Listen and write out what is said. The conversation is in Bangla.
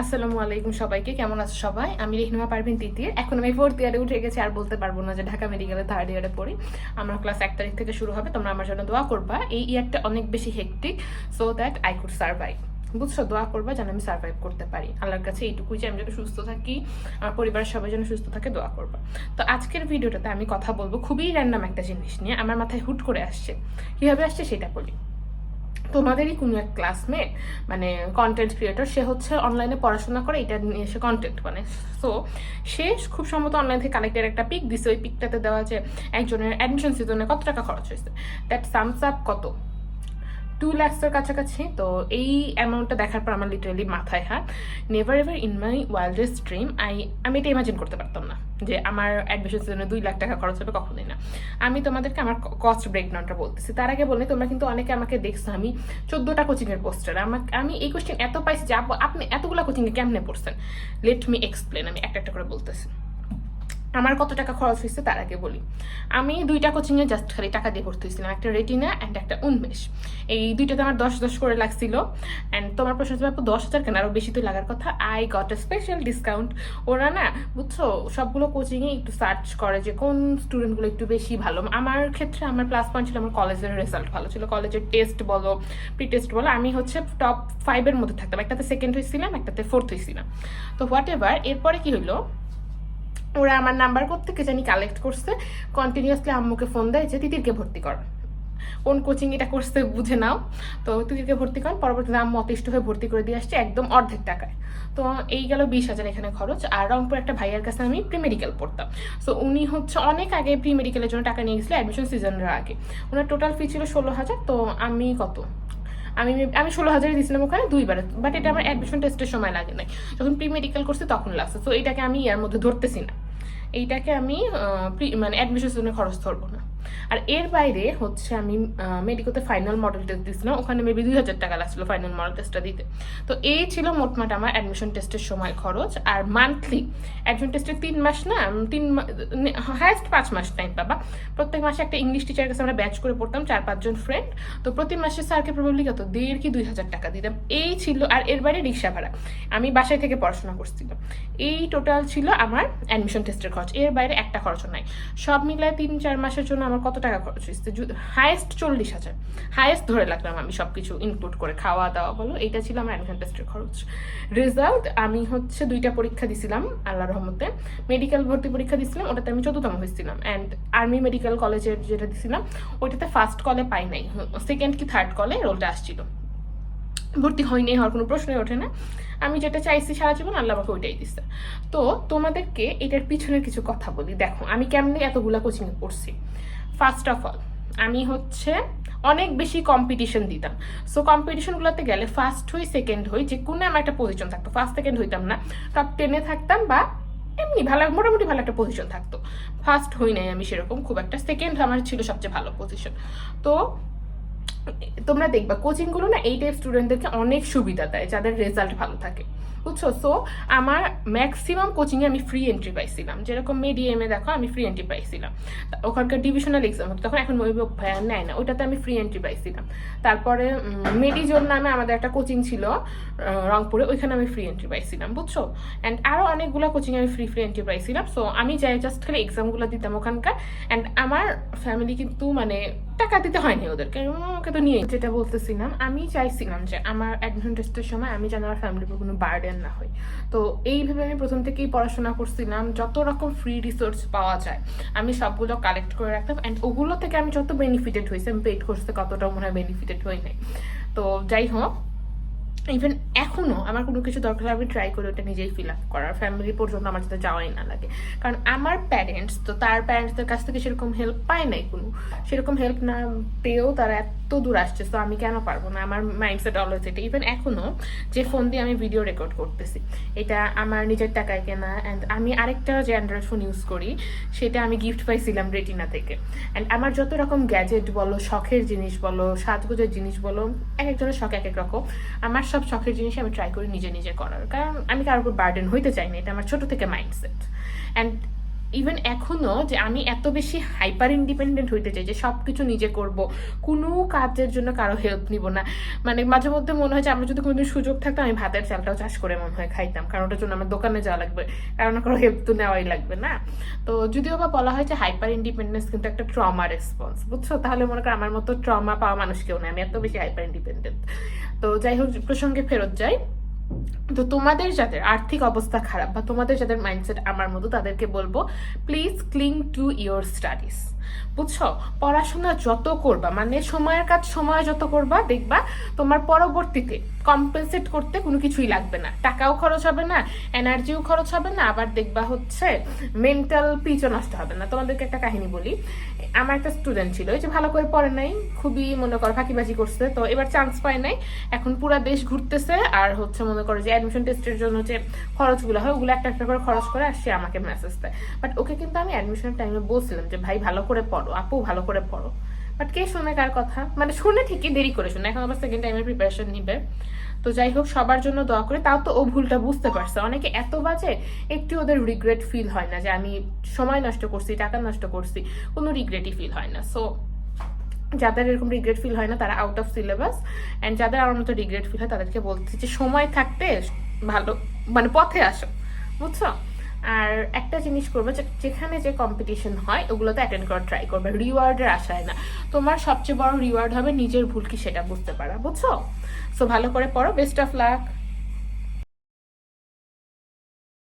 আসসালামু আলাইকুম সবাইকে, কেমন আছো সবাই? আমি রেহনুমা পারভিন তিতির। এখন আমি ফোর্থ ইয়ারে উঠে গেছি, আর বলতে পারব না যে ঢাকা মেডিকেলে থার্ড ইয়ারে পড়ি। আমার ক্লাস এক তারিখ থেকে শুরু হবে, তোমরা আমার জন্য দোয়া করবা। এই ইয়ারটা অনেক বেশি hectic so that I could survive বুঝছ? দোয়া করবা যেন আমি সার্ভাইভ করতে পারি। আল্লাহর কাছে এইটুকুই যে আমি যেন সুস্থ থাকি আমার পরিবারের সবাই যেন সুস্থ থাকে, দোয়া করবা। তো আজকের ভিডিওটাতে আমি কথা বলব খুবই র্যান্ডাম একটা জিনিস নিয়ে। আমার মাথায় হুট করে আসছে। কীভাবে আসছে সেটা বলি। তোমাদেরই কোনো এক ক্লাসমেট মানে কন্টেন্ট ক্রিয়েটর সে হচ্ছে অনলাইনে পড়াশোনা করে, এটা নিয়ে সে কন্টেন্ট মানে সো সে খুব সম্ভবত অনলাইন থেকে কালেক্টের একটা পিক দিছে, ওই পিকটাতে দেওয়া যে একজনের অ্যাডমিশন সিজনে কত টাকা খরচ হয়েছে? দ্যাট সামস আপ কত? টু ল্যাক্সের কাছাকাছি, তো এই অ্যামাউন্টটা দেখার পর আমার লিটারেলি মাথায় হাত never ever in my wildest dream I আমি এটা ইমাজিন করতে পারতাম না যে আমার অ্যাডমিশন সিজনে দুই লাখ টাকা খরচ হবে কখনোই না। আমি তোমাদেরকে আমার কস্ট ব্রেকডাউনটা বলতেছি। তার আগে বলি, তোমরা কিন্তু অনেকে আমাকে দেখছ, আমি চোদ্দোটা কোচিংয়ের পোস্টার আমাকে আমি এই কোশ্চেন এত পাইছি যে আপু, আপনি এতগুলো কোচিংয়ে কেমনে পড়ছেন? লেট মি এক্সপ্লেন আমি একটা একটা করে বলতেছি। আমার কত টাকা খরচ হয়েছে তার আগে বলি। আমি দুইটা কোচিংয়ে জাস্ট খালি টাকা দিয়ে ভর্তি হয়েছিলাম একটা রেটিনা অ্যান্ড একটা উন্মেষ। এই দুইটাতে আমার দশ দশ করে লাগছিল। অ্যান্ড তোমার প্রশ্ন হচ্ছে দশ হাজার কেন? আরও বেশি তো লাগার কথা। I got a special discount ওরা না, বুঝছ, সবগুলো কোচিংয়ে একটু সার্চ করে যে কোন স্টুডেন্টগুলো একটু বেশি ভালো। আমার ক্ষেত্রে আমার প্লাস পয়েন্ট ছিল, আমার কলেজের রেজাল্ট ভালো ছিল। কলেজের টেস্ট বলো প্রি টেস্ট বলো, আমি হচ্ছে টপ ফাইভের মধ্যে থাকতাম। একটাতে সেকেন্ড হয়েছিলাম, একটাতে ফোর্থ হয়েছিলাম। তো হোয়াট এভার এরপরে কি হলো ওরা আমার নাম্বার থেকে জানি কালেক্ট করছে। কন্টিনিউয়াসলি আম্মুকে ফোন দেয় যে, তিতিরকে ভর্তি কর। কোন কোচিং এটা করছে বুঝে নাও। তো তিতিরকে ভর্তি করেন পরবর্তীতে আম্মু অতিষ্ঠ হয়ে ভর্তি করে দিয়ে আসছে একদম অর্ধেক টাকায়। তো এই গেল বিশ হাজার এখানে খরচ। আর রংপুর একটা ভাইয়ের কাছে আমি প্রি মেডিকেল পড়তাম। সো উনি হচ্ছে অনেক আগে প্রি মেডিকেলের জন্য টাকা নিয়ে গেছিল অ্যাডমিশন সিজনের আগে। ওনার টোটাল ফি ছিল ষোলো হাজার। তো আমি কত? আমি আমি ষোলো হাজারে দিয়েছিলাম ওখানে দুইবার। বাট এটা আমার অ্যাডমিশন টেস্টের সময় লাগে নাই। যখন প্রি মেডিকেল করছি তখন লাগছে। তো এটাকে আমি ইয়ার মধ্যে ধরতেছি না। এইটাকে আমি মানে অ্যাডমিশনের জন্য খরচ ধরবো। আর এর বাইরে হচ্ছে আমি মেডিকোতে ফাইনাল মডেল টেস্ট দিয়েছিলাম। ওখানে মেবি দুই হাজার টাকা লাগছিল ফাইনাল মডেল টেস্টটা দিতে। তো এই ছিল মোটমাট আমার অ্যাডমিশন টেস্টের সময় খরচ। আর মান্থলি অ্যাডমিশন টেস্টের তিন মাস না তিন হায়েস্ট পাঁচ মাস টাইম পাবা। প্রত্যেক মাসে একটা ইংলিশ টিচারের কাছে আমরা ব্যাচ করে পড়তাম, চার পাঁচজন ফ্রেন্ড তো প্রতি মাসে স্যারকে প্রবলি কত? দেড় কি দুই হাজার টাকা দিতাম। এই ছিল, আর এর বাইরে রিক্সা ভাড়া। আমি বাসায় থেকে পড়াশোনা করছিলাম। এই টোটাল ছিল আমার অ্যাডমিশন টেস্টের খরচ। এর বাইরে একটা খরচও নাই। সব মিলায় তিন, চার মাসের জন্য আমার কত টাকা খরচ হয়েছে? হায়েস্ট চল্লিশ হাজার। হায়েস্ট ধরে লাগলাম আমি সব কিছু ইনক্লুড করে, খাওয়া দাওয়া বলো এটা ছিল আমার অ্যাডমিশন টেস্টের খরচ। রেজাল্ট আমি হচ্ছে দুইটা পরীক্ষা দিছিলাম আল্লাহ রহমতে। মেডিকেল ভর্তি পরীক্ষা দিছিলাম, ওটাতে আমি চতুর্থম হয়েছিলাম। অ্যান্ড আর্মি মেডিকেল কলেজের যেটা দিছিলাম, ওইটাতে ফার্স্ট কলে পাই নাই। সেকেন্ড কি থার্ড কলে রোলটা আসছিল। ভর্তি হয়নি, হওয়ার কোনো প্রশ্নই ওঠে না। আমি যেটা চাইছি সারা জীবন, আল্লাহ আমাকে ওইটাই দিচ্ছে তো তোমাদেরকে এটার পিছনের কিছু কথা বলি। দেখো, আমি কেমনি এতগুলা কোচিংয়ে পড়ছি? ফার্স্ট অফ অল আমি হচ্ছে অনেক বেশি কম্পিটিশন দিতাম। সো কম্পিটিশনগুলোতে গেলে ফার্স্ট হই সেকেন্ড হই, যে কোনো আমার একটা পজিশন থাকতো। ফার্স্ট সেকেন্ড হইতাম না। টপ টেনে থাকতাম বা এমনি ভালো, মোটামুটি ভালো একটা পজিশন থাকতো। ফার্স্ট হই নাই আমি সেরকম খুব একটা। সেকেন্ড আমার ছিল সবচেয়ে ভালো পজিশন তো তোমরা দেখবা কোচিংগুলো না এই টাইপ স্টুডেন্টদেরকে অনেক সুবিধা দেয়, যাদের রেজাল্ট ভালো থাকে। বুঝছ? সো আমার ম্যাক্সিমাম কোচিংয়ে আমি ফ্রি এন্ট্রি পাইছিলাম। যেরকম মিডিয়ামে দেখো, আমি ফ্রি এন্ট্রি পাইছিলাম। ওখানকার ডিভিশনাল এক্সাম হতো, তখন এখন মহিব ভাইয়া নেয় না, ওইটাতে আমি ফ্রি এন্ট্রি পাইছিলাম। তারপরে মেডিজোন নামে আমাদের একটা কোচিং ছিল রংপুরে, ওইখানে আমি ফ্রি এন্ট্রি পাইছিলাম, বুঝছ? অ্যান্ড আরও অনেকগুলো কোচিংয়ে আমি ফ্রি ফ্রি এন্ট্রি পাইছিলাম। সো আমি যাই জাস্ট খালি এক্সামগুলো দিতাম ওখানকার। অ্যান্ড আমার ফ্যামিলি কিন্তু মানে টাকা দিতে হয়নি ওদেরকে। তো নিয়ে যেটা বলতেছিলাম, আমি চাইছিলাম যে আমার অ্যাডমিশন টেস্টের সময় আমি যেন আমার ফ্যামিলির উপর কোনো বার্ডেন না হই তো এইভাবে আমি প্রথম থেকেই পড়াশোনা করছিলাম, যত রকম ফ্রি রিসোর্স পাওয়া যায়, আমি সবগুলো কালেক্ট করে রাখতাম অ্যান্ড ওগুলো থেকে আমি যত বেনিফিটেড হয়েছি, আমি পেড কোর্সে কতটা মনে হয় বেনিফিটেড হই নাই। তো যাই হোক ইভেন এখনও আমার কোনো কিছু দরকার আমি ট্রাই করি ওটা নিজেই ফিল আপ করার। ফ্যামিলি পর্যন্ত আমার যাতে যাওয়াই না লাগে। কারণ আমার প্যারেন্টস তো তার প্যারেন্টসদের কাছ থেকে সেরকম হেল্প পায় নাই কোনো। সেরকম হেল্প না পেয়েও তারা এত দূর আসছে, তো আমি কেন পারব না? আমার মাইন্ডসেট অলওয়েজ এটা ইভেন এখনও যে ফোন দিয়ে আমি ভিডিও রেকর্ড করতেছি, এটা আমার নিজের টাকায় কেনা। অ্যান্ড আমি আরেকটা যে অ্যান্ড্রয়েড ফোন ইউজ করি, সেটা আমি গিফট পাইছিলাম রেটিনা থেকে। অ্যান্ড আমার যত রকম গ্যাজেট বলো, শখের জিনিস বলো, সাজগোজের জিনিস বলো, এক একজনের শখ এক এক রকম। আমার সব শখের জিনিস আমি ট্রাই করি নিজে নিজে করার। কারণ আমি কারোর বার্ডেন হইতে চাই না, এটা আমার ছোট থেকে মাইন্ডসেট অ্যান্ড ইভেন এখনও যে আমি এত বেশি হাইপার ইন্ডিপেন্ডেন্ট হইতে চাই যে সব কিছু নিজে করব, কোনো কাজের জন্য কারও হেল্প নিব না। মানে মাঝে মধ্যে মনে হয় যে আমার যদি কোনোদিন সুযোগ থাকতো আমি ভাতের চালটাও চাষ করে মনে হয় খাইতাম, কারণ ওটার জন্য আমার দোকানে যাওয়া লাগবে, কারণ কারও হেল্প তো নেওয়াই লাগবে না। তো যদিও বা বলা হয় যে হাইপার ইন্ডিপেন্ডেন্স কিন্তু একটা ট্রমা রেসপন্স বুঝছ? তাহলে মনে করো আমার মতো ট্রমা পাওয়া মানুষ কেউ না আমি এত বেশি হাইপার ইন্ডিপেন্ডেন্ট তো যাই হোক, প্রসঙ্গে ফেরত যাই। তো তোমাদের যাদের আর্থিক অবস্থা খারাপ বা তোমাদের যাদের মাইন্ডসেট আমার মতো, তাদেরকে বলব please cling to your studies বুঝছ? পড়াশোনা যত করবা মানে সময়ের কাজ সময় যত করবা, দেখবা তোমার পরবর্তীতে কম্পেনসেট করতে কোনো কিছুই লাগবে না। টাকাও খরচ হবে না এনার্জিও খরচ হবে না, আবার দেখবা হচ্ছে মেন্টাল পিচও নষ্ট হবে না। তোমাদেরকে একটা কাহিনী বলি। আমার একটা স্টুডেন্ট ছিল যে ভালো করে পড়ে নাই, খুবই মনে করো ফাঁকিবাজি করছে, তো এবার চান্স পায় নাই। এখন পুরা দেশ ঘুরতেছে, আর হচ্ছে মনে করো যে অ্যাডমিশন টেস্টের জন্য যে খরচগুলো হয়, ওগুলো একটা একটা করে খরচ করে আর সে আমাকে মেসেজ দেয়। বাট ওকে কিন্তু আমি অ্যাডমিশনের টাইমে বলছিলাম যে, ভাই, ভালো করে পড়ো, আপু, ভালো করে পড়ো। বাট কে শুনে, কার কথা? মানে শুনে ঠিকই, দেরি করে শুনে। এখন আবার সেকেন্ড টাইমের প্রিপারেশন নিবে। তো যাই হোক, সবার জন্য দোয়া করে। তাও তো ও ভুলটা বুঝতে পারছে। অনেকে এত বাজে, একটু ওদের রিগ্রেট ফিল হয় না যে, আমি সময় নষ্ট করছি, টাকা নষ্ট করছি। কোনো রিগ্রেটই ফিল হয় না। সো যাদের এরকম রিগ্রেট ফিল হয় না, তারা আউট অফ সিলেবাস অ্যান্ড যাদের আমার মতো রিগ্রেট ফিল হয়, তাদেরকে বলছি যে, সময় থাকতে ভালো মানে পথে আসো, বুঝছ? আর একটা জিনিস করবে যেখানে যে কম্পিটিশন হয়, ওগুলোতে অ্যাটেন্ড করার ট্রাই করবে। রিওয়ার্ডের আশায় না। তোমার সবচেয়ে বড় রিওয়ার্ড হবে নিজের ভুল কি সেটা বুঝতে পারা, বুঝছ? সো ভালো করে পড়ো বেস্ট অফ লাক